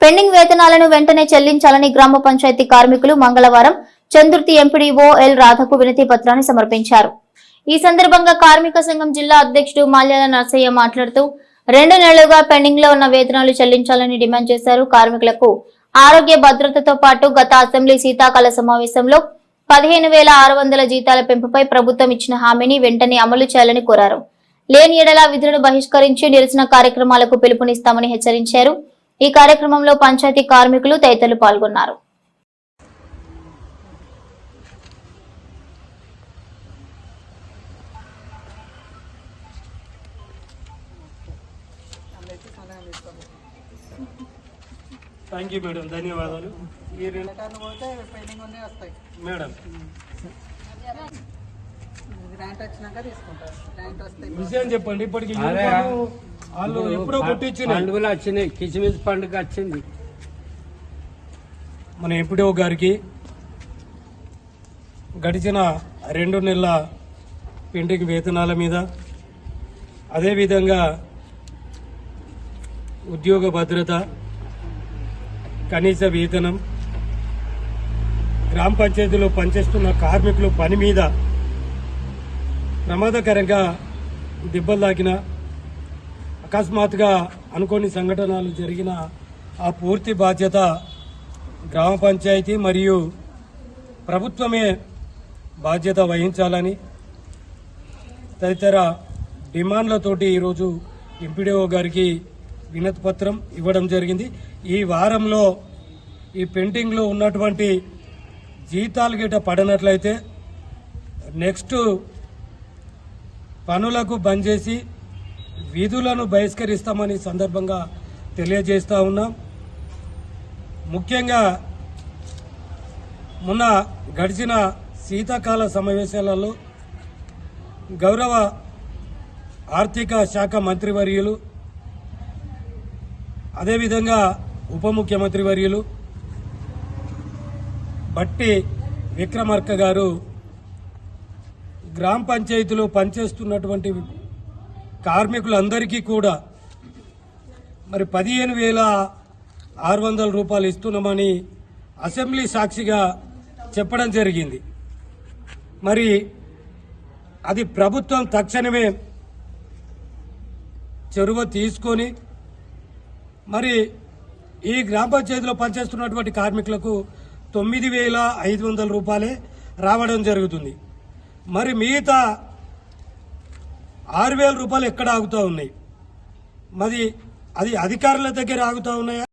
Pending వేతనాలను వెంటనే చెల్లించాలని గ్రామ పంచాయతీ కార్మికులు మంగళవారం చందుర్తి ఎంపీడీఓ ఎల్ రాధకు వినతి పత్రాన్ని సమర్పించారు. ఈ సందర్భంగా కార్మిక సంఘం జిల్లా అధ్యక్షుడు మాల్యాల నర్సయ్య మాట్లాడుతూ రెండు నెలలుగా పెండింగ్లో ఉన్న వేతనాలు చెల్లించాలని డిమాండ్ చేశారు. కార్మికులకు ఆరోగ్య భద్రతతో పాటు గత అసెంబ్లీ శీతాకాల సమావేశంలో పదిహేను వేల ఆరు వందల జీతాల పెంపుపై ప్రభుత్వం ఇచ్చిన హామీని వెంటనే అమలు చేయాలని కోరారు. లేని ఎడల విధులను బహిష్కరించి నిరసన కార్యక్రమాలకు పిలుపునిస్తామని హెచ్చరించారు. ఈ కార్యక్రమంలో పంచాయతీ కార్మికులు తదితరులు పాల్గొన్నారు. థ్యాంక్ యూ మేడం ధన్యవాదాలు. పోతే వస్తాయి. మేడం గ్రాంట్ వచ్చినాక తీసుకుంటారు. గ్రాంట్ వస్తే విషయం చెప్పండి. ఇప్పటికి అదే. యూనిఫామ్ వాళ్ళు ఎప్పుడో కొట్టించినాయి. పండుగలు వచ్చినాయి. కిస్మిస్ పండుగ వచ్చింది. మన ఎంపీడీఓ గారికి గడిచిన రెండు నెలల పెండింగ్ వేతనాల మీద అదేవిధంగా ఉద్యోగ భద్రత కనీస వేతనం గ్రామ పంచాయతీలో పనిచేస్తున్న కార్మికులు పని మీద ప్రమాదకరంగా దెబ్బలు తాకిన అకస్మాత్తుగా అనుకోని సంఘటనలు జరిగిన ఆ పూర్తి బాధ్యత గ్రామ పంచాయతీ మరియు ప్రభుత్వమే బాధ్యత వహించాలని తదితర డిమాండ్లతోటి ఈరోజు ఎంపీడీఓ గారికి వినతి పత్రం ఇవ్వడం జరిగింది. ఈ వారంలో ఈ పెయింటింగ్లో ఉన్నటువంటి జీతాలు గిట పడినట్లయితే నెక్స్ట్ పనులకు బంద్ చేసి విధులను బహిష్కరిస్తామని సందర్భంగా తెలియజేస్తా ఉన్నాం. ముఖ్యంగా మొన్న గడిచిన శీతాకాల సమావేశాలలో గౌరవ ఆర్థిక శాఖ మంత్రివర్యులు అదేవిధంగా ఉప ముఖ్యమంత్రి వర్యులు బట్టి విక్రమార్క గారు గ్రామ పంచాయతీలో పనిచేస్తున్నటువంటి కార్మికులందరికీ కూడా మరి పదిహేను వేల ఆరు వందల రూపాయలు ఇస్తున్నామని అసెంబ్లీ సాక్షిగా చెప్పడం జరిగింది. మరి అది ప్రభుత్వం తక్షణమే చొరవ తీసుకొని మరి ఈ గ్రామ పంచాయతీలో పనిచేస్తున్నటువంటి కార్మికులకు తొమ్మిది వేల ఐదు వందల రూపాయలే రావడం జరుగుతుంది. మరి మిగతా ఆరు వేల రూపాయలు ఎక్కడ ఆగుతూ ఉన్నాయి? మరి అది అధికారుల దగ్గర ఆగుతూ ఉన్నాయా?